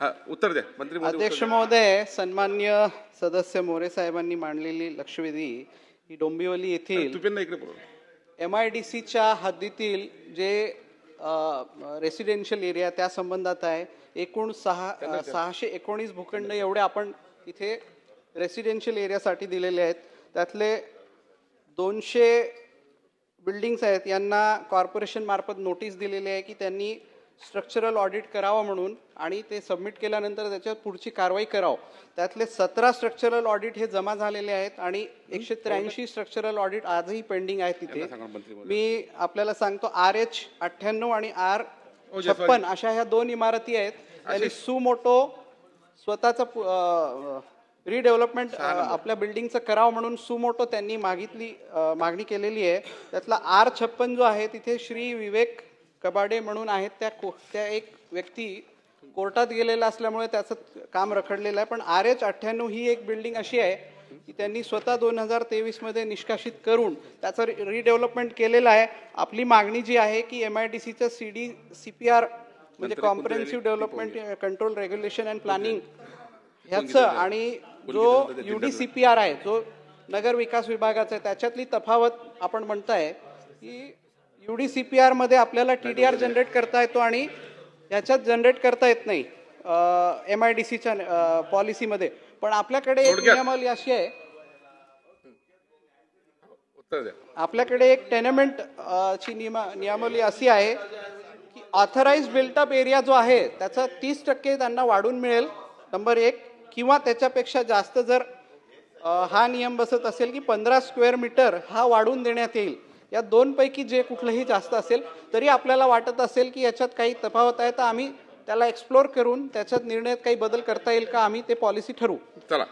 उत्तर द्या मंत्री अध्यक्ष. महोदय सन्मान्य सदस्य मोरे साहेबांनी मांडलेली लक्षवेधी ही डोंबिवली येथील. एम आय डी सीच्या हद्दीतील जे रेसिडेन्शियल एरिया त्या संबंधात आहे एकूण सहा सहाशे एकोणीस भूखंड एवढे आपण इथे रेसिडेन्शियल एरियासाठी दिलेले आहेत त्यातले दोनशे बिल्डिंग्स आहेत यांना कॉर्पोरेशन मार्फत नोटीस दिलेली आहे की त्यांनी स्ट्रक्चरल ऑडिट करावं म्हणून आणि ते सबमिट केल्यानंतर त्याच्यात पुढची कारवाई करावं. त्यातले सतरा स्ट्रक्चरल ऑडिट हे जमा झालेले आहेत आणि एकशे त्र्याऐंशी स्ट्रक्चरल ऑडिट आजही पेंडिंग आहेत तिथे. मी आपल्याला सांगतो आर एच अठ्ठ्याण्णव आणि आर जय छप्पन अशा ह्या दोन इमारती आहेत. त्यांनी सुमोटो स्वतःचं रिडेव्हलपमेंट आपल्या बिल्डिंगचं करावं म्हणून सुमोटो त्यांनी मागितली मागणी केलेली आहे. त्यातला आर छप्पन जो आहे तिथे श्री विवेक कबाडे म्हणून आहेत त्या को त्या एक व्यक्ती कोर्टात गेलेला असल्यामुळे त्याचं काम रखडलेलं आहे. पण आर एच अठ्ठ्याण्णव ही एक बिल्डिंग अशी आहे की त्यांनी स्वतः दोन हजार तेवीसमध्ये निष्कासित करून त्याचं रि रिडेव्हलपमेंट केलेलं आहे. आपली मागणी जी आहे की एम आय डी सीचं C D C P R म्हणजे comprehensive development control regulation and planning ह्याचं आणि जो U D C P R आहे जो नगर विकास विभागाचा आहे त्याच्यातली तफावत आपण म्हणताय की यू डी सी पी आरमध्ये आपल्याला टी डी आर जनरेट करता येतो आणि ह्याच्यात जनरेट करता येत नाही एम आय डी सीच्या पॉलिसीमध्ये पण आपल्याकडे एक. नियमावली अशी आहे. आपल्याकडे एक टेनेमेंट ची नियमा नियमावली अशी आहे की ऑथराइज बिल्टअप एरिया जो आहे त्याचा तीस टक्के त्यांना वाढून मिळेल नंबर एक. किंवा त्याच्यापेक्षा जास्त जर हा नियम बसत असेल की पंधरा स्क्वेअर मीटर हा वाढून देण्यात येईल. या दोनपैकी जे कुठलंही जास्त असेल तरी आपल्याला वाटत असेल की याच्यात काही तफावत आहे तर आम्ही त्याला एक्सप्लोर करून त्याच्यात निर्णयात काही बदल करता येईल का आम्ही ते पॉलिसी ठरवू. चला.